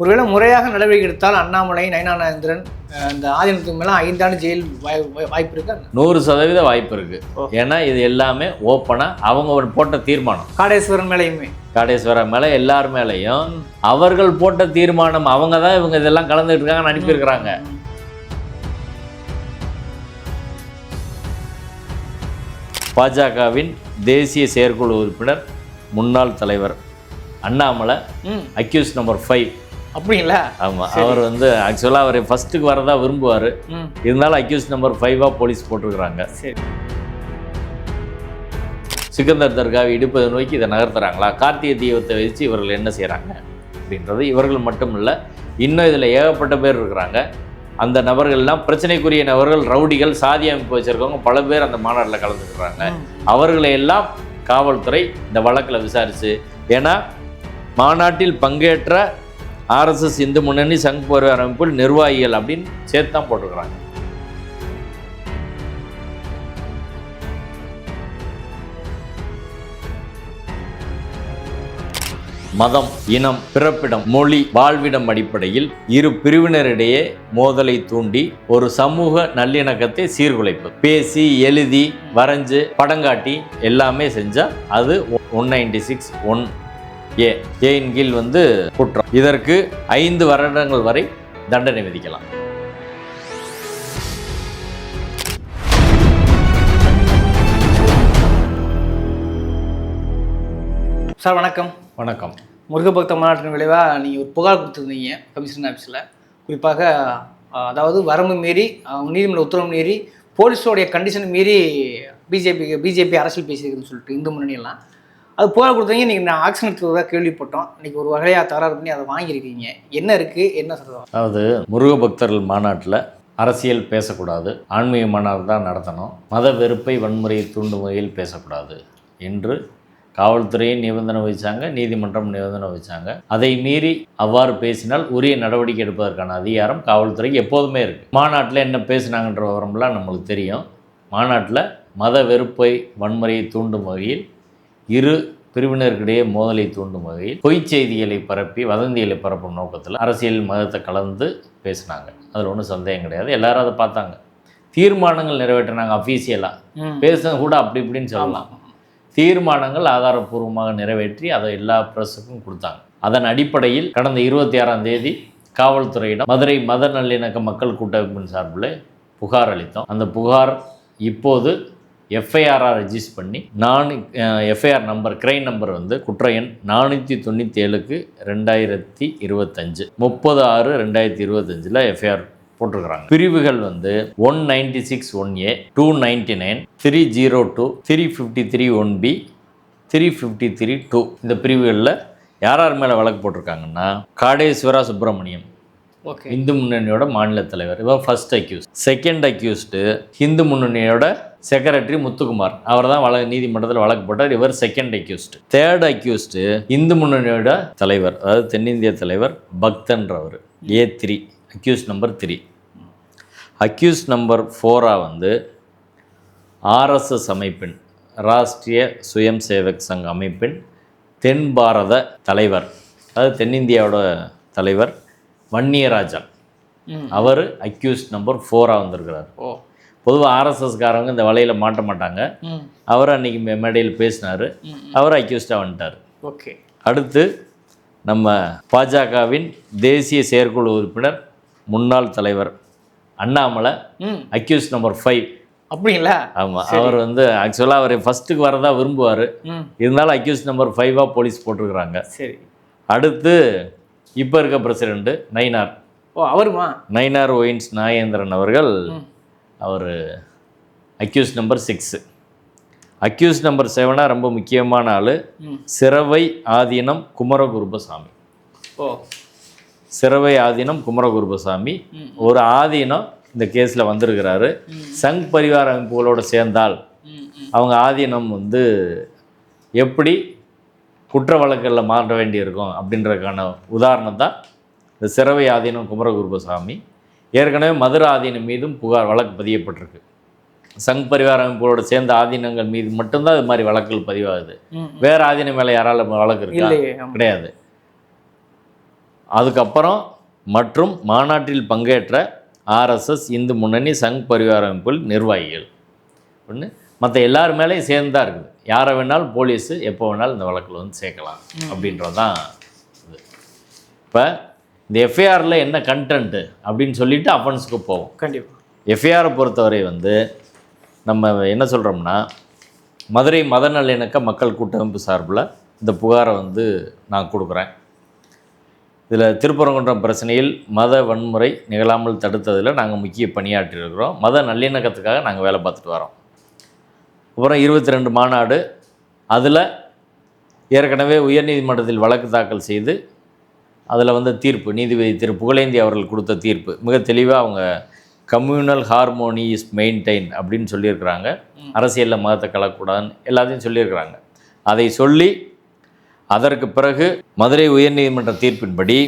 ஒருவேளை முறையாக நடவடிக்கை எடுத்தால் அண்ணாமலை நயனானந்திரன் இந்த ஆதீனத்துக்கு மேலே ஐந்தாண்டு ஜெயில் வாய்- வாய்- வாய்ப்பு இருக்கு? நூறு சதவீத வாய்ப்பு இருக்கு. ஏன்னா இது எல்லாமே ஓப்பனாக அவங்க போட்ட தீர்மானம். காடேஸ்வரன் மேலேயுமே. காடேஸ்வரர் மேலே எல்லார் மேலேயும் அவர்கள் போட்ட தீர்மானம் அவங்க தான் இவங்க இதெல்லாம் கலந்துட்டு இருக்காங்கன்னு அனுப்பியிருக்கிறாங்க. பாஜகவின் தேசிய செயற்குழு உறுப்பினர் முன்னாள் தலைவர் அண்ணாமலை அக்யூஸ் நம்பர் ஃபைவ் அப்படிங்களா? ஆமாம் அவர் வந்து ஆக்சுவலாக அவர் ஃபஸ்ட்டுக்கு வரதா விரும்புவார். ம். இருந்தாலும் அக்யூஸ் நம்பர் ஃபைவாக போலீஸ் போட்டிருக்கிறாங்க. சரி. சிக்கந்தர் தர்காவை இடிப்பதை நோக்கி இதை நகர்த்துறாங்களா? கார்த்திகை தீபத்தை வச்சு இவர்கள் என்ன செய்கிறாங்க அப்படின்றது இவர்கள் மட்டும் இல்லை இன்னும் இதில் ஏகப்பட்ட பேர் இருக்கிறாங்க. அந்த நபர்கள்லாம் பிரச்சனைக்குரிய நபர்கள் ரவுடிகள் சாதி அமைப்பு வச்சுருக்கவங்க பல பேர் அந்த மாநாட்டில் கலந்துக்கிறாங்க. அவர்களை எல்லாம் காவல்துறை இந்த வழக்கில் விசாரிச்சு ஏன்னா மாநாட்டில் பங்கேற்ற ஆர்எஸ்எஸ் இந்து முன்னணி சங் பரிவார் அமைப்பில் நிர்வாகிகள் அப்படின்னு சேர்த்து தான் போட்டிருக்கிறாங்க. மதம் இனம் பிறப்பிடம் மொழி வாழ்விடம் அடிப்படையில் இரு பிரிவினரிடையே மோதலை தூண்டி ஒரு சமூக நல்லிணக்கத்தை சீர்குலைப்பது பேசி எழுதி வரைஞ்சு படங்காட்டி எல்லாமே செஞ்சா அது one ninety six one A ஏயின் கீழ் வந்து குற்றம். இதற்கு ஐந்து வருடங்கள் வரை தண்டனை விதிக்கலாம். சார் வணக்கம். வணக்கம். முருகபக்த மாநாட்டின் விளைவாக நீங்கள் ஒரு புகார் கொடுத்துருந்தீங்க கமிஷனர் ஆஃபீஸில் குறிப்பாக அதாவது வரம்பு மீறி நீதிமன்ற உத்தரவு மீறி போலீஸோடைய கண்டிஷன் மீறி பிஜேபி பிஜேபி அரசியல் பேசியிருக்குன்னு சொல்லிட்டு இந்து முன்னணியெல்லாம். அது போக கொடுத்தீங்க நீங்கள் நான் ஆக்ஷன் எடுத்ததாக கேள்விப்பட்டோம். இன்னைக்கு ஒரு வகையாக தகராறு பண்ணி அதை வாங்கியிருக்கீங்க. என்ன இருக்குது என்ன சொல்கிறோம் அதாவது முருக பக்தர்கள் மாநாட்டில் அரசியல் பேசக்கூடாது ஆன்மீக மாநாடு தான் நடத்தணும். மத வெறுப்பை வன்முறையை தூண்டும் வகையில் பேசக்கூடாது என்று காவல்துறையை நிபந்தனை வச்சாங்க நீதிமன்றம் நிபந்தனை வச்சாங்க. அதை மீறி அவ்வாறு பேசினால் உரிய நடவடிக்கை எடுப்பதற்கான அதிகாரம் காவல்துறைக்கு எப்போதுமே இருக்குது மாநாட்டில் என்ன பேசினாங்கன்ற விவரம்லாம் நம்மளுக்கு தெரியும். மாநாட்டில் மத வெறுப்பை வன்முறையை தூண்டும் வகையில் இரு பிரிவினருக்கிடையே மோதலை தூண்டும் வகையில் பொய்ச் செய்திகளை பரப்பி வதந்திகளை பரப்பும் நோக்கத்தில் அரசியல் மதத்தை கலந்து பேசினாங்க. அதில் ஒன்றும் சந்தேகம் கிடையாது. எல்லாரும் அதை பார்த்தாங்க. தீர்மானங்கள் நிறைவேற்றினாங்க அஃபீஷியலாக பேசுனது கூட அப்படி இப்படின்னு சொல்லலாம். தீர்மானங்கள் ஆதாரப்பூர்வமாக நிறைவேற்றி அதை எல்லா ப்ரெஸ்ஸுக்கும் கொடுத்தாங்க. அதன் அடிப்படையில் கடந்த இருபத்தி ஆறாம் தேதி காவல்துறையிடம் மதுரை மத நல்லிணக்க மக்கள் கூட்டமைப்பின் சார்பில் புகார் அளித்தோம். அந்த புகார் இப்போது எஃப்ஐஆராக ரெஜிஸ்டர் பண்ணி நான் எஃப்ஐஆர் நம்பர் கிரைம் நம்பர் வந்து குற்ற எண் நானூற்றி தொண்ணூற்றி ஏழுக்கு ரெண்டாயிரத்தி இருபத்தஞ்சு. முப்பது ஆறு ரெண்டாயிரத்தி இருபத்தஞ்சில் எஃப்ஐஆர் போட்டிருக்கிறாங்க. பிரிவுகள் வந்து one ninety six one A two ninety nine three zero two three fifty three one B three fifty three two இந்த பிரிவுகளில் யார் யார் மேலே வழக்கு போட்டிருக்காங்கன்னா காடேஸ்வரா சுப்பிரமணியம் ஓகே இந்து முன்னணியோட மாநில தலைவர். இவர் first accuse second accused Hindu முன்னணியோட secretary Muthukumar. அவர் தான் வழக்கு நீதிமன்றத்தில் வழக்கு போட்டார் இவர் second accused third accused Hindu முன்னணியோட தலைவர் அதாவது தென்னிந்திய தலைவர் பக்தன்றவர் A three accuse number three accuse number ஃபோராக வந்து ஆர்எஸ்எஸ் அமைப்பின் ராஷ்டிரிய சுயம் சேவக் சங் அமைப்பின் தென் பாரத தலைவர் அதாவது தென்னிந்தியாவோட தலைவர் வன்னியராஜா. அவர் அக்யூஸ் நம்பர் ஃபோராக வந்திருக்கிறார். ஓ. பொதுவாக ஆர்எஸ்எஸ்காரவங்க இந்த வலையில் மாட்ட மாட்டாங்க. அவர் அன்னைக்கு மேடையில் பேசினார். அவர் அக்யூஸ்டாக வந்துட்டார். ஓகே. அடுத்து நம்ம பாஜகவின் தேசிய செயற்குழு உறுப்பினர் முன்னாள் தலைவர் அண்ணாமலை அக்யூஸ் நம்பர் ஃபைவ் அப்படிங்களா? ஆமாம் அவர் வந்து ஆக்சுவலாக அவர் ஃபஸ்ட்டுக்கு வரதா விரும்புவார். இருந்தாலும் அக்யூஸ் நம்பர் ஃபைவாக போலீஸ் போட்டிருக்கிறாங்க. சரி. அடுத்து இப்போ இருக்க பிரசிடெண்ட்டு நயினார். ஓ அவருமா? நயினார் ஒயின்ஸ் நாகேந்திரன் அவர்கள் அவர் accuse number six accuse number செவனாக ரொம்ப முக்கியமான ஆள் சிறவை ஆதீனம் குமரகுருபசாமி. ஓ. சிறவை ஆதீனம் குமரகுருபசாமி. ஒரு ஆதீனம் இந்த கேஸில் வந்திருக்கிறாரு. சங் பரிவார அமைப்புகளோடு சேர்ந்தால் அவங்க ஆதீனம் வந்து எப்படி குற்ற வழக்குகளில் மாற்ற வேண்டியிருக்கும் அப்படின்றதுக்கான உதாரணம் தான் இந்த சிறவை ஆதீனம் குமரகுருபசாமி. ஏற்கனவே மதுரை ஆதீனம் மீதும் புகார் வழக்கு பதியப்பட்டிருக்கு. சங் பரிவார அமைப்புகளோடு சேர்ந்த ஆதீனங்கள் மீது மட்டும்தான் இது மாதிரி வழக்குகள் பதிவாகுது. வேற ஆதீனம் மேலே யாரால வழக்கு இருக்கா. கிடையாது. அதுக்கப்புறம் மற்றும் மாநாட்டில் பங்கேற்ற ஆர்எஸ்எஸ் இந்து முன்னணி சங் பரிவார அமைப்புகள் நிர்வாகிகள். ஒன்று மற்ற எல்லார் மேலேயும் சேர்ந்து தான் இருக்குது. யாரை வேணாலும் போலீஸு எப்போ வேணாலும் இந்த வழக்கில் வந்து சேர்க்கலாம் அப்படின்றது தான் இது. இப்போ இந்த எஃப்ஐஆரில் என்ன கண்டென்ட்டு அப்படின்னு சொல்லிட்டு அஃபென்ஸுக்கு போவோம். கண்டிப்பாக எஃப்ஐஆரை பொறுத்தவரை வந்து நம்ம என்ன சொல்கிறோம்னா மதுரை மத நல்லிணக்க மக்கள் கூட்டமைப்பு சார்பில் இந்த புகாரை வந்து நான் கொடுக்குறேன். இதில் திருப்பரங்குன்றம் பிரச்சனையில் மத வன்முறை நிகழாமல் தடுத்ததில் நாங்கள் முக்கிய பணியாற்றியிருக்கிறோம் மத நல்லிணக்கத்துக்காக நாங்கள் வேலை பார்த்துட்டு வரோம். அப்புறம் இருபத்தி ரெண்டு மாநாடு. அதில் ஏற்கனவே உயர்நீதிமன்றத்தில் வழக்கு தாக்கல் செய்து அதில் வந்து தீர்ப்பு. நீதிபதி திரு. புகழேந்தி அவர்கள் கொடுத்த தீர்ப்பு. மிக தெளிவாக அவங்க கம்யூனல் ஹார்மோனி இஸ் மெயின்டைன் அப்படின்னு சொல்லியிருக்கிறாங்க. அரசியலில் மதத்தை கலக்கக்கூடாதுன்னு எல்லாத்தையும் சொல்லியிருக்கிறாங்க. அதை சொல்லி அதற்கு பிறகு மதுரை உயர்நீதிமன்ற தீர்ப்பின்படி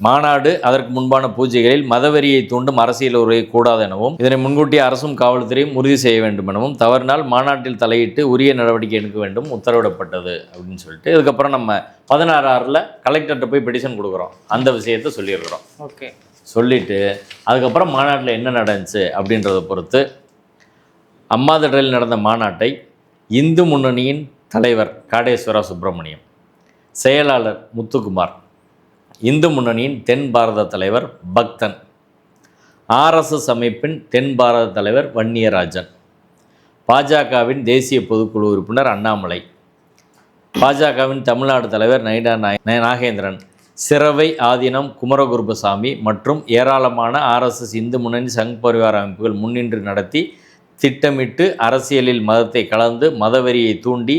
மாநாடு அதற்கு முன்பான பூஜைகளில் மதவெறியை தூண்டும் அரசியல் உரையை கூடாது எனவும் இதனை முன்கூட்டி அரசும் காவல்துறையும் உறுதி செய்ய வேண்டும் எனவும் தவறினால் மாநாட்டில் தலையிட்டு உரிய நடவடிக்கை எடுக்க வேண்டும் உத்தரவிடப்பட்டது அப்படின்னு சொல்லிட்டு இதுக்கப்புறம் நம்ம பதினாறு ஆறில் கலெக்டர்கிட்ட போய் பெட்டிஷன் கொடுக்குறோம். அந்த விஷயத்தை சொல்லியிருக்கிறோம் ஓகே. சொல்லிட்டு அதுக்கப்புறம் மாநாட்டில் என்ன நடந்துச்சு அப்படின்றத பொறுத்து அம்மா திடலில் நடந்த மாநாட்டை இந்து முன்னணியின் தலைவர் காடேஸ்வரா சுப்பிரமணியம் செயலாளர் முத்துக்குமார் இந்து முன்னணியின் தென் பாரத தலைவர் பக்தன். ஆர்எஸ்எஸ் அமைப்பின் தென் பாரத தலைவர் வன்னியராஜன். பாஜகவின் தேசிய பொதுக்குழு உறுப்பினர் அண்ணாமலை. பாஜகவின் தமிழ்நாடு தலைவர் நைடா நாய நாகேந்திரன். சிறவை ஆதீனம் குமரகுருபசாமி மற்றும் ஏராளமான ஆர்எஸ்எஸ் இந்து முன்னணி சங் பரிவார அமைப்புகள் முன்னின்று நடத்தி திட்டமிட்டு அரசியலில் மதத்தை கலந்து மதவெறியை தூண்டி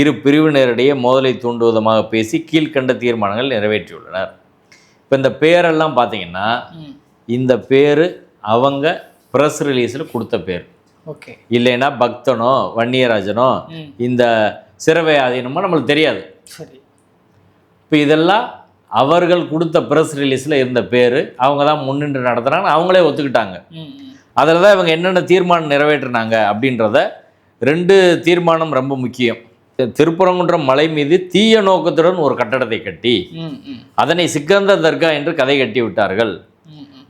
இரு பிரிவினரிடையே மோதலை தூண்டுவதமாக பேசி கீழ்க்கண்ட தீர்மானங்கள் நிறைவேற்றியுள்ளனர். இப்போ இந்த பேரெல்லாம் பார்த்தீங்கன்னா இந்த பேர் அவங்க ப்ரெஸ் ரிலீஸில் கொடுத்த பேர். ஓகே. இல்லைன்னா பக்தனோ வன்னியராஜனோ இந்த சிறவை ஆதீனமோ நம்மளுக்கு தெரியாது. சரி. இப்போ இதெல்லாம் அவர்கள் கொடுத்த ப்ரெஸ் ரிலீஸில் இருந்த பேர் அவங்க தான் முன்னின்று நடத்துகிறாங்க அவங்களே ஒத்துக்கிட்டாங்க. அதில் தான் இவங்க என்னென்ன தீர்மானம் நிறைவேற்றினாங்க அப்படின்றத ரெண்டு தீர்மானம் ரொம்ப முக்கியம். திருப்பரங்குன்றம் மலை மீது தீய நோக்கத்துடன் ஒரு கட்டடத்தை கட்டி அதனை சிக்கந்தர் தர்கா என்று கதை கட்டி விட்டார்கள்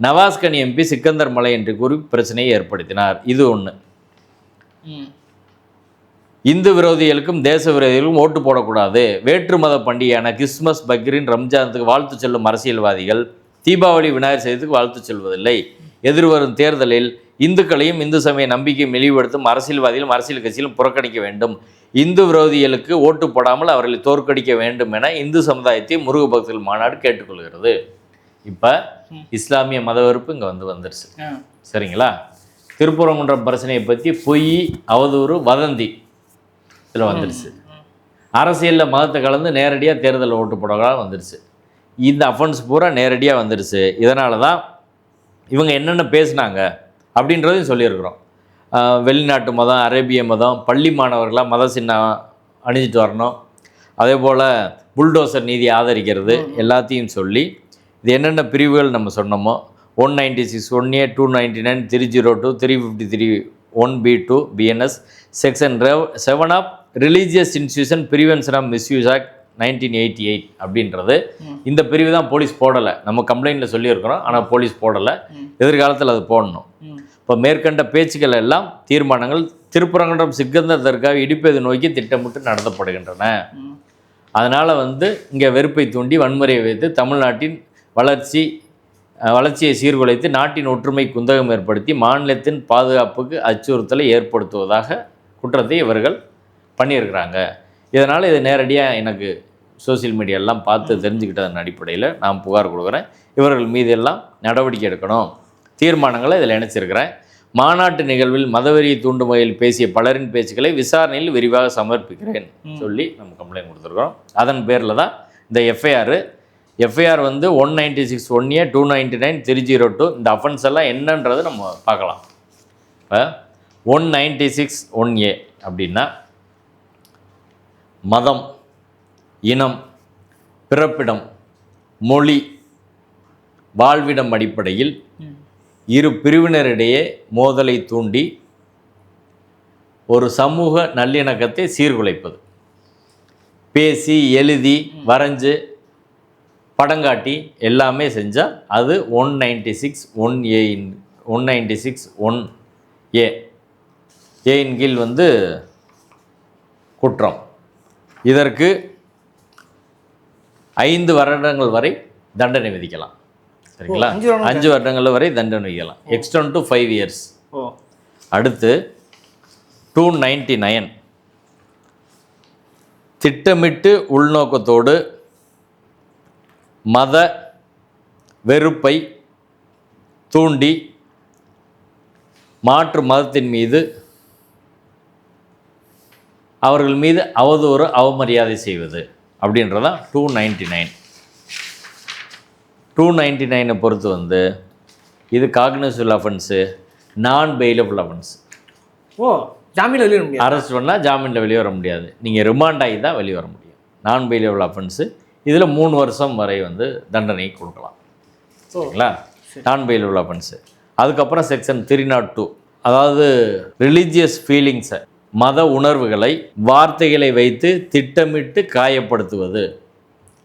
நவாஸ்கனி எம்பி சிக்கந்தர் மலை என்று கூறி பிரச்சனையை ஏற்படுத்தினார். இது ஒன்று இந்து விரோதிகளுக்கும் தேச விரோதிகளுக்கும் ஓட்டு போடக்கூடாது. வேற்று மத பண்டிகையான கிறிஸ்மஸ் பக்ரீன் ரம்ஜானுக்கு வாழ்த்து செல்லும் அரசியல்வாதிகள் தீபாவளி விநாயகர் சதுர்த்திக்கு வாழ்த்து செல்வதில்லை. எதிர்வரும் தேர்தலில் இந்துக்களையும் இந்து சமய நம்பிக்கை மெளிவுபடுத்தும் அரசியல்வாதிகளும் அரசியல் கட்சியிலும் புறக்கணிக்க வேண்டும். இந்து விரோதிகளுக்கு ஓட்டு போடாமல் அவர்களை தோற்கடிக்க வேண்டும் என இந்து சமுதாயத்தை முருக பக்தர்கள் மாநாடு கேட்டுக்கொள்கிறது. இப்போ இஸ்லாமிய மத வெறுப்பு இங்கே வந்து வந்துருச்சு. சரிங்களா? திருப்பரங்குன்றம் பிரச்சனையை பற்றி பொய் அவதூறு வதந்தி இதில் வந்துருச்சு. அரசியலில் மதத்தை கலந்து நேரடியாக தேர்தலில் ஓட்டு போடலாம் வந்துருச்சு. இந்த அஃபென்ஸ் பூரா நேரடியாக வந்துருச்சு. இதனால தான் இவங்க என்னென்ன பேசுனாங்க அப்படின்றதையும் சொல்லியிருக்கிறோம். வெளிநாட்டு மதம் அரேபிய மதம் பள்ளி மாணவர்களாக மத சின்னம் அணிஞ்சிட்டு வரணும். அதே போல் புல்டோசர் நீதி ஆதரிக்கிறது எல்லாத்தையும் சொல்லி இது என்னென்ன பிரிவுகள் நம்ம சொன்னோமோ one ninety six one A two ninety nine three zero two three fifty three one B two BNS section seven of religious institution prevention of misuse act nineteen eighty eight அப்படின்றது. இந்த பிரிவு தான் போலீஸ் போடலை. நம்ம கம்ப்ளைண்ட்டில் சொல்லியிருக்கிறோம். ஆனால் police போடலை. எதிர்காலத்தில் அது போடணும். இப்போ மேற்கண்ட பேச்சுக்கள் எல்லாம் தீர்மானங்கள் திருப்பரங்குன்றம் சிக்கந்தர் தர்காவை இடிப்பதை நோக்கி திட்டமிட்டு நடத்தப்படுகின்றன. அதனால் வந்து இங்கே வெறுப்பை தூண்டி வன்முறையை வைத்து தமிழ்நாட்டின் வளர்ச்சி வளர்ச்சியை சீர்குலைத்து நாட்டின் ஒற்றுமை குந்தகம் ஏற்படுத்தி மாநிலத்தின் பாதுகாப்புக்கு அச்சுறுத்தலை ஏற்படுத்துவதாக குற்றத்தை இவர்கள் பண்ணியிருக்கிறாங்க. இதனால் இது நேரடியாக எனக்கு சோஷியல் மீடியாலாம் பார்த்து தெரிஞ்சுக்கிட்டதன் அடிப்படையில் நான் புகார் கொடுக்குறேன். இவர்கள் மீது எல்லாம் நடவடிக்கை எடுக்கணும். தீர்மானங்களை இதில் இணைச்சிருக்கிறேன். மாநாட்டு நிகழ்வில் மதவெறியை தூண்டும் வகையில் பேசிய பலரின் பேச்சுக்களை விசாரணையில் விரிவாக சமர்ப்பிக்கிறேன் சொல்லி நம்ம கம்ப்ளைண்ட் கொடுத்துருக்குறோம். அதன் பேரில் தான் இந்த எஃப்ஐஆர் எஃப்ஐஆர் வந்து one ninety six one A two ninety nine three zero two இந்த அஃபென்ஸ் எல்லாம் என்னன்றது நம்ம பார்க்கலாம். இப்போ one ninety six one A அப்படின்னா மதம் இனம் பிறப்பிடம் மொழி வாழ்விடம் அடிப்படையில் இரு பிரிவினரிடையே மோதலை தூண்டி ஒரு சமூக நல்லிணக்கத்தை சீர்குலைப்பது. பேசி எழுதி வரைஞ்சு படங்காட்டி எல்லாமே செஞ்சால் அது one ninety six one A one ninety six one A. ஏயின் கீழ் வந்து குற்றம். இதற்கு ஐந்து வருடங்கள் வரை தண்டனை விதிக்கலாம். சரிங்களா? அஞ்சு வருடங்கள் வரை தண்டனை விதிக்கலாம். எக்ஸ்டன் டு ஃபைவ் இயர்ஸ் அடுத்து டூ நைன்டி நைன் திட்டமிட்டு உள்நோக்கத்தோடு மத வெறுப்பை தூண்டி மாற்று மதத்தின் மீது அவர்கள் மீது அவதூறு அவமரியாதை செய்வது அப்படின்றதான் two ninety nine two ninety நைனை பொறுத்து வந்து இது cognizable offence non bailable offence ஓ ஜாமீன் வெளியிட முடியாது. அரெஸ்ட் பண்ணால் ஜாமீனில் வெளியே வர முடியாது. நீங்கள் ரிமாண்ட் ஆகி தான் வெளியே வர முடியும். நான் பெயிலபிள் அஃபென்ஸு இதில் மூணு வருஷம் வரை வந்து தண்டனை கொடுக்கலாம். சரிங்களா? நான் பெயிலபிள் அஃபென்ஸு அதுக்கப்புறம் செக்ஷன் த்ரீ நாட் டூ அதாவது ரிலீஜியஸ் ஃபீலிங்ஸை மத உணர்வுகளை வார்த்தைகளை வைத்து திட்டமிட்டு காயப்படுத்துவது.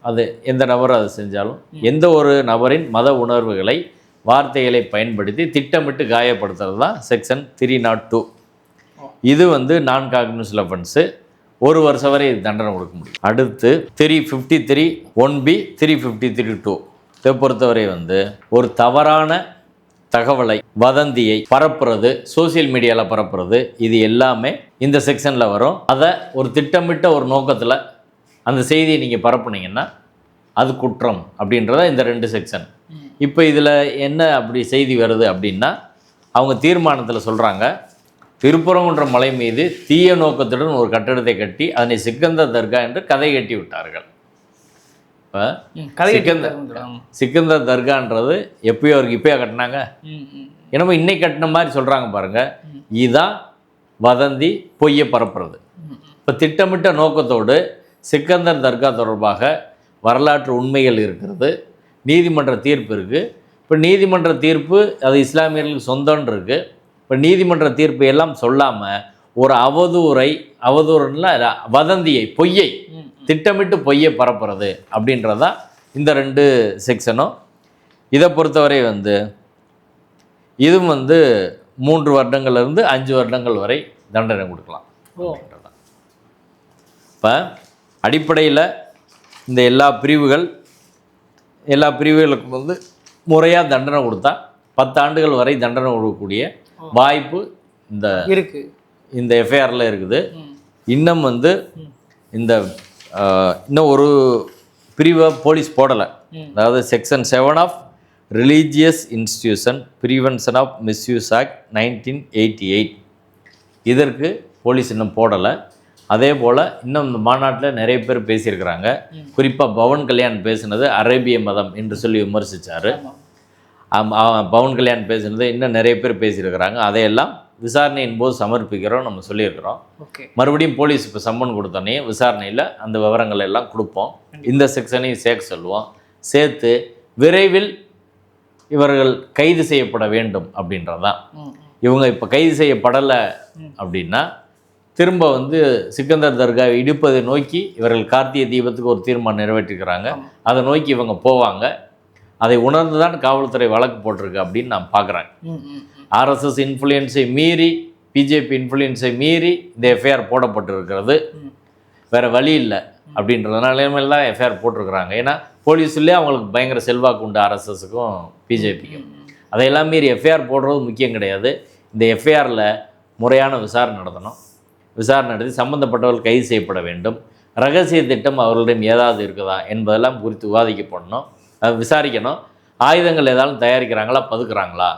அது எந்த நபர் அதை செஞ்சாலும் எந்த ஒரு நபரின் மத உணர்வுகளை வார்த்தைகளை பயன்படுத்தி திட்டமிட்டு காயப்படுத்துறது தான் செக்ஷன் த்ரீ நாட் டூ. இது வந்து நான் காக்னிசல் அஃபென்ஸு ஒரு வருஷம் வரை இது தண்டனை கொடுக்க முடியும். அடுத்து three fifty three one B three fifty three two. இதை பொறுத்தவரை வந்து ஒரு தவறான தகவலை வதந்தியை பரப்புறது சோஷியல் மீடியாவில் பரப்புறது இது எல்லாமே இந்த செக்ஷனில் வரும். அதை ஒரு திட்டமிட்ட ஒரு நோக்கத்தில் அந்த செய்தியை நீங்கள் பரப்புனீங்கன்னா அது குற்றம் அப்படின்றத இந்த ரெண்டு செக்ஷன் இப்போ இதில் என்ன அப்படி செய்தி வருது அப்படின்னா அவங்க தீர்மானத்தில் சொல்கிறாங்க திருப்பரங்குன்ற மலை மீது தீய நோக்கத்துடன் ஒரு கட்டடத்தை கட்டி அதனை சிக்கந்தர் தர்கா என்று கதை கட்டி விட்டார்கள். இப்போ சிக்கந்தர். சிக்கந்தர் தர்கான்றது எப்பயோ அவருக்கு இப்போயா கட்டினாங்க. என்னமோ இன்னைக்கு கட்டின மாதிரி சொல்கிறாங்க பாருங்க. இதுதான் வதந்தி பொய்யை பரப்புறது. இப்போ திட்டமிட்ட நோக்கத்தோடு சிக்கந்தர் தர்கா தொடர்பாக வரலாற்று உண்மைகள் இருக்கிறது. நீதிமன்ற தீர்ப்பு இருக்குது இப்போ நீதிமன்ற தீர்ப்பு அது இஸ்லாமியர்களுக்கு சொந்தம்னு இருக்குது இப்போ நீதிமன்ற தீர்ப்பு எல்லாம் சொல்லாமல் ஒரு அவதூறை அவதூறுல வதந்தியை பொய்யை திட்டமிட்டு பொய்யை பரப்புறது அப்படின்றது இந்த ரெண்டு செக்ஷனும் இதை பொறுத்தவரை வந்து இதுவும் வந்து மூன்று வருடங்கள்ல இருந்து அஞ்சு வருடங்கள் வரை தண்டனை கொடுக்கலாம் இப்போ அடிப்படையில் இந்த எல்லா பிரிவுகள் எல்லா பிரிவுகளுக்கும் வந்து முறையாக தண்டனை கொடுத்தா பத்து ஆண்டுகள் வரை தண்டனை கொடுக்கக்கூடிய வாய்ப்பு இந்த இருக்கு. இந்த எஃப்ஐஆரில் இருக்குது. இன்னும் வந்து இந்த இன்னும் ஒரு பிரிவை போலீஸ் போடலை. அதாவது section seven of religious institution prevention of misuse act nineteen eighty eight இதற்கு போலீஸ் இன்னும் போடலை. அதே போல் இன்னும் இந்த மாநாட்டில் நிறைய பேர் பேசியிருக்கிறாங்க. குறிப்பாக பவன் கல்யாண் பேசினது அரேபிய மதம் என்று சொல்லி விமர்சித்தார் பவன் கல்யாண் பேசினது இன்னும் நிறைய பேர் பேசியிருக்கிறாங்க. அதையெல்லாம் விசாரணையின் போது சமர்ப்பிக்கிறோம் நம்ம சொல்லியிருக்கிறோம். மறுபடியும் போலீஸ் இப்போ சம்மன் கொடுத்தோன்னே விசாரணையில் அந்த விவரங்கள் எல்லாம் கொடுப்போம். இந்த செக்ஷனையும் சேர்க்க சொல்லுவோம். சேர்த்து விரைவில் இவர்கள் கைது செய்யப்பட வேண்டும் அப்படின்றதான் இவங்க இப்போ கைது செய்யப்படலை அப்படின்னா திரும்ப வந்து சிக்கந்தர் தர்காவை இடிப்பதை நோக்கி இவர்கள் கார்த்திகை தீபத்துக்கு ஒரு தீர்மானம் நிறைவேற்றிருக்கிறாங்க. ஆமா. அதை நோக்கி இவங்க போவாங்க. அதை உணர்ந்து தான் காவல்துறை வழக்கு போட்டிருக்கு அப்படின்னு நான் பார்க்குறேன். ஆர்எஸ்எஸ் இன்ஃப்ளூயன்ஸை மீறி பிஜேபி இன்ஃப்ளூயன்ஸை மீறி இந்த எஃப்ஐஆர் போடப்பட்டிருக்கிறது. வேறு வழி இல்லை. அப்படின்றதுனால தான் எஃப்ஐஆர் போட்டிருக்கிறாங்க. ஏன்னா போலீஸ்லேயே அவங்களுக்கு பயங்கர செல்வாக்கு உண்டு ஆர்எஸ்எஸுக்கும் பிஜேபிக்கும் அதையெல்லாம் மீறி எஃப்ஐஆர் போடுறது முக்கியம் கிடையாது. இந்த எஃப்ஐஆரில் முறையான விசாரணை நடத்தணும். விசாரணை நடத்தி சம்பந்தப்பட்டவர்கள் கைது செய்யப்பட வேண்டும். ரகசிய திட்டம் அவர்களிடம் ஏதாவது இருக்குதா என்பதெல்லாம் குறித்து விவாதிக்கப்படணும். விசாரிக்கணும். ஆயுதங்கள் ஏதாவது தயாரிக்கிறாங்களா? பதுக்குறாங்களா?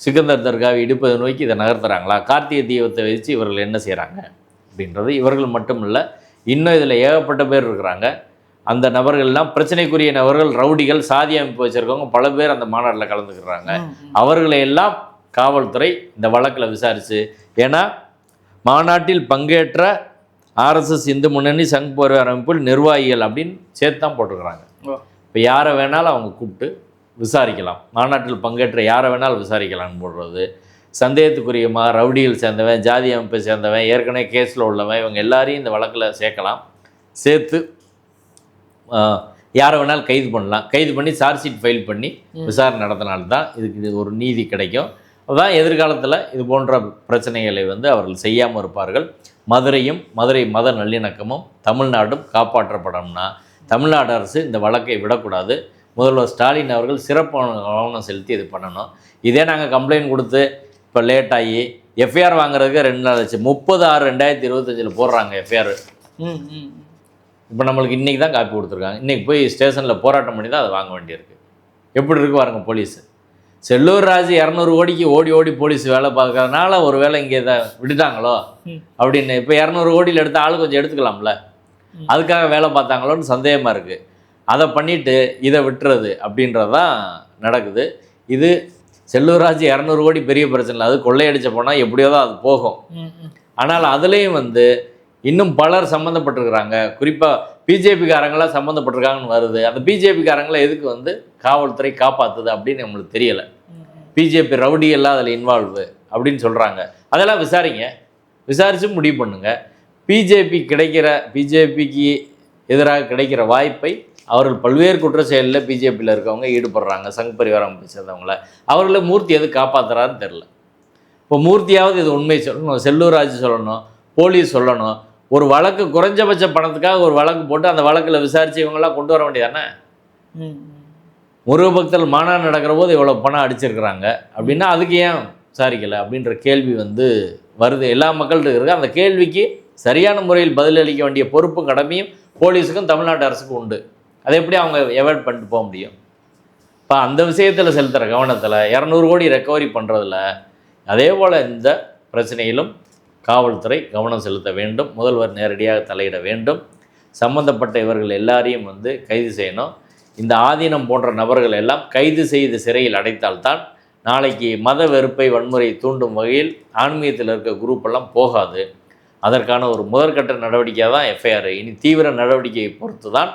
சிக்கந்தர் தர்காவை இடிப்பதை நோக்கி இதை நகர்த்துறாங்களா? கார்த்திகை தீபத்தை வச்சு இவர்கள் என்ன செய்கிறாங்க அப்படின்றது இவர்கள் மட்டும் இல்லை இன்னும் இதில் ஏகப்பட்ட பேர் இருக்கிறாங்க. அந்த நபர்கள்லாம் பிரச்சனைக்குரிய நபர்கள் ரவுடிகள் சாதி அமைப்பு வச்சுருக்கவங்க பல பேர் அந்த மாநாட்டில் கலந்துக்கிறாங்க. ம், ம். அவர்களை எல்லாம் காவல்துறை இந்த வழக்கில் விசாரித்து ஏன்னா மாநாட்டில் பங்கேற்ற ஆர்எஸ்எஸ் இந்து முன்னணி சங் பரிவார் அமைப்பில் நிர்வாகிகள் அப்படின்னு சேர்த்து தான் போட்டிருக்கிறாங்க. ஓ. இப்போ யாரை வேணாலும் அவங்க கூப்பிட்டு விசாரிக்கலாம். மாநாட்டில் பங்கேற்ற யாரை வேணாலும் விசாரிக்கலாம்னு போடுறது. சந்தேகத்துக்குரியமா ரவுடிகள் சேர்ந்தவன் ஜாதி அமைப்பை சேர்ந்தவன் ஏற்கனவே கேஸில் உள்ளவன் இவங்க எல்லாரையும் இந்த வழக்கில் சேர்க்கலாம். சேர்த்து யாரை வேணாலும் கைது பண்ணலாம். கைது பண்ணி சார்ஜ் ஷீட் ஃபைல் பண்ணி விசாரணை நடத்தினால்தான் இதுக்கு இது ஒரு நீதி கிடைக்கும். அதான் எதிர்காலத்தில் இது போன்ற பிரச்சனைகளை வந்து அவர்கள் செய்யாமல் இருப்பார்கள். மதுரையும் மதுரை மத நல்லிணக்கமும் தமிழ்நாடும் காப்பாற்றப்படணும்னா தமிழ்நாடு அரசு இந்த வழக்கை விடக்கூடாது. முதல்வர் ஸ்டாலின் அவர்கள் சிறப்பான கவனம் செலுத்தி இது பண்ணணும். இதே நாங்கள் கம்ப்ளைண்ட் கொடுத்து இப்போ லேட் ஆகி எஃப்ஐஆர் வாங்குறதுக்கு ரெண்டு நாள் ஆச்சு. முப்பது ஆறு ரெண்டாயிரத்தி இருபத்தஞ்சில் போடுறாங்க எஃப்ஐஆர் இப்போ நம்மளுக்கு இன்றைக்கி தான் காப்பி கொடுத்துருக்காங்க. இன்றைக்கி போய் ஸ்டேஷனில் போராட்டம் பண்ணி தான் அதை வாங்க வேண்டியிருக்கு. எப்படி இருக்கு பாருங்க போலீஸ். செல்லூர் ராஜு இரநூறு கோடிக்கு ஓடி ஓடி போலீஸ் வேலை பார்க்கறதுனால ஒரு வேளை இங்கே இதை விட்டுட்டாங்களோ. அப்படின்னு இப்போ இரநூறு கோடியில் எடுத்த ஆள் கொஞ்சம் எடுத்துக்கலாம்ல. அதுக்காக வேலை பார்த்தாங்களோன்னு சந்தேகமாக இருக்குது அதை பண்ணிவிட்டு இதை விட்டுறது அப்படின்றது தான் நடக்குது. இது செல்லூர் ராஜு இரநூறு கோடி பெரிய பிரச்சனை இல்லை. அது கொள்ளையடிச்ச போனால் எப்படியோ தான் அது போகும். ஆனால் அதுலேயும் வந்து இன்னும் பலர் சம்மந்தப்பட்டிருக்கிறாங்க. குறிப்பாக பிஜேபிக்காரங்களாம் சம்மந்தப்பட்டிருக்காங்கன்னு வருது. அந்த பிஜேபிக்காரங்களை எதுக்கு வந்து காவல்துறை காப்பாற்றுது அப்படின்னு நம்மளுக்கு தெரியலை. பிஜேபி ரவுடி எல்லாம் அதில் இன்வால்வு அப்படின்னு சொல்கிறாங்க அதெல்லாம் விசாரிங்க. விசாரித்து முடிவு பண்ணுங்க. பிஜேபி கிடைக்கிற பிஜேபிக்கு எதிராக கிடைக்கிற வாய்ப்பை அவர்கள் பல்வேறு குற்ற செயலில் பிஜேபியில் இருக்கவங்க ஈடுபடுறாங்க சங் பரிவாரம் சேர்ந்தவங்கள. அவர்களை மூர்த்தி எது காப்பாற்றுறாருன்னு தெரில இப்போ மூர்த்தியாவது இது உண்மை சொல்லணும் செல்லூர் ராஜு சொல்லணும் போலீஸ் சொல்லணும். ஒரு வழக்கு குறைஞ்சபட்ச பணத்துக்காக ஒரு வழக்கு போட்டு அந்த வழக்கில் விசாரித்து இவங்கெல்லாம் கொண்டு வர வேண்டியதானே? முருகபக்தர் மாநாடு நடக்கிற போது இவ்வளோ பணம் அடிச்சிருக்கிறாங்க அப்படின்னா அதுக்கு ஏன் விசாரிக்கலை அப்படின்ற கேள்வி வந்து வருது. எல்லா மக்கள்கிட்ட இருக்கு. அந்த கேள்விக்கு சரியான முறையில் பதிலளிக்க வேண்டிய பொறுப்பும் கடமையும் போலீஸுக்கும் தமிழ்நாட்டு அரசுக்கும் உண்டு. அதை எப்படி அவங்க எவாய்ட் பண்ணிட்டு போக முடியும்? இப்போ அந்த விஷயத்தில் செலுத்துகிற கவனத்தில் இரநூறு கோடி ரெக்கவரி பண்ணுறதுல அதே போல் இந்த பிரச்சனையிலும் காவல்துறை கவனம் செலுத்த வேண்டும். முதல்வர் நேரடியாக தலையிட வேண்டும். சம்பந்தப்பட்ட இவர்கள் எல்லாரையும் வந்து கைது செய்யணும். இந்த ஆதீனம் போன்ற நபர்கள் எல்லாம் கைது செய்து சிறையில் அடைத்தால்தான் நாளைக்கு மத வெறுப்பை வன்முறை தூண்டும் வகையில் ஆன்மீகத்தில் இருக்க குரூப் எல்லாம் போகாது. அதற்கான ஒரு முதற்கட்ட நடவடிக்கையாக தான் எஃப்ஐஆர் இனி தீவிர நடவடிக்கையை பொறுத்து தான்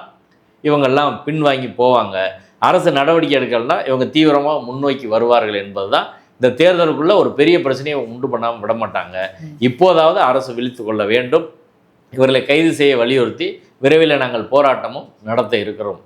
இவங்கெல்லாம் பின்வாங்கி போவாங்க. அரசு நடவடிக்கை எடுக்கலைன்னா இவங்க தீவிரமாக முன்னோக்கி வருவார்கள் என்பது தான் இந்த தேர்தலுக்குள்ள ஒரு பெரிய பிரச்சனையை உண்டு பண்ணாமல் விட மாட்டாங்க. இப்போதாவது அரசு விழித்து கொள்ள வேண்டும். இவர்களை கைது செய்ய வலியுறுத்தி விரைவில் நாங்கள் போராட்டமும் நடத்த இருக்கிறோம்.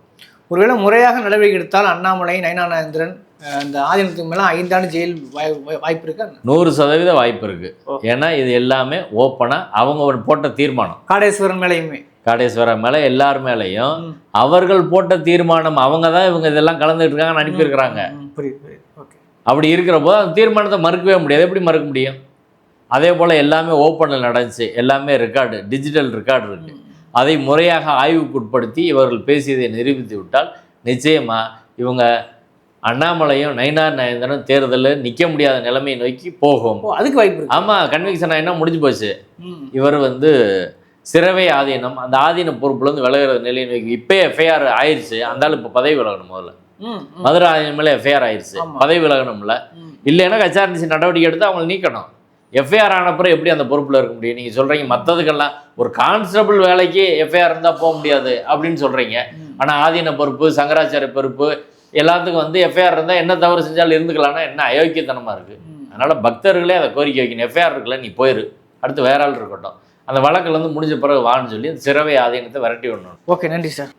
ஒருவேளை முறையாக நடவடிக்கை எடுத்தால் அண்ணாமலை நயனா நாகேந்திரன் அஹ், இந்த ஆதீனத்துக்கு மேலே ஐந்தாண்டு ஜெயில் வாய்- வாய்- வாய்ப்பு இருக்கா? நூறு சதவீத வாய்ப்பு இருக்கு. ஓ. ஏன்னா இது எல்லாமே ஓப்பனாக அவங்க போட்ட தீர்மானம். காடேஸ்வரன் மேலேயுமே. காடேஸ்வரர் மேலே எல்லார் மேலேயும். அவர்கள் போட்ட தீர்மானம் அவங்க தான் இவங்க இதெல்லாம் கலந்துட்டு இருக்காங்கன்னு அனுப்பியிருக்கிறாங்க. அப்படி இருக்கிற போது அந்த தீர்மானத்தை மறுக்கவே முடியாது. எப்படி மறுக்க முடியும்? அதே போல் எல்லாமே ஓப்பனில் நடந்துச்சு. எல்லாமே ரெக்கார்டு டிஜிட்டல் ரெக்கார்டு இருக்கு. அதை முறையாக ஆய்வுக்குட்படுத்தி இவர்கள் பேசியதை நிரூபித்து விட்டால் நிச்சயமாக இவங்க அண்ணாமலையும் நயினார் நயந்திரன் தேர்தலில் நிற்க முடியாத நிலைமையை நோக்கி போகும். அதுக்கு வாய்ப்பு ஆமாம் கன்விக்ஷன் ஆயினா முடிஞ்சு போச்சு. இவர் வந்து சிறவை ஆதீனம். அந்த ஆதீன பொறுப்புலேருந்து விலகிற நிலையை நோக்கி இப்போ எஃப்ஐஆர் ஆயிடுச்சு அந்த ஆள் இப்போ பதவி விலகணும் முதல்ல. மதுரை ஆதீனம் மேலே எஃப்ஐஆர் ஆயிடுச்சு. பதவி விலகணும்ல. இல்லைன்னா ஹெச்ஆர்டிசி நடவடிக்கை எடுத்து அவங்களை நீக்கணும். எஃப்ஐஆர் ஆனப்புறம் எப்படி அந்த பொறுப்பில் இருக்க முடியும்? நீங்கள் சொல்கிறீங்க மற்றதுக்கெல்லாம் ஒரு கான்ஸ்டபிள் வேலைக்கு எஃப்ஐஆர் இருந்தால் போக முடியாது அப்படின்னு சொல்கிறீங்க. ஆனால் ஆதீன பொறுப்பு சங்கராச்சாரிய பொறுப்பு எல்லாத்துக்கும் வந்து எஃப்ஐஆர் இருந்தால் என்ன தவறு செஞ்சாலும் இருந்துக்கலாம்னா என்ன அயோக்கியத்தனமாக இருக்குது. அதனால் பக்தர்களே அதை கோரிக்கை வைக்கணும். எஃப்ஐஆர் இருக்குல்ல நீ போயிரு. அடுத்து வேற ஆள் இருக்கட்டும். அந்த வழக்கில் வந்து முடிஞ்ச பிறகு வான்னு சொல்லி அந்த சிறவை ஆதீனத்தை விரட்டி விடணும். ஓகே நன்றி சார்.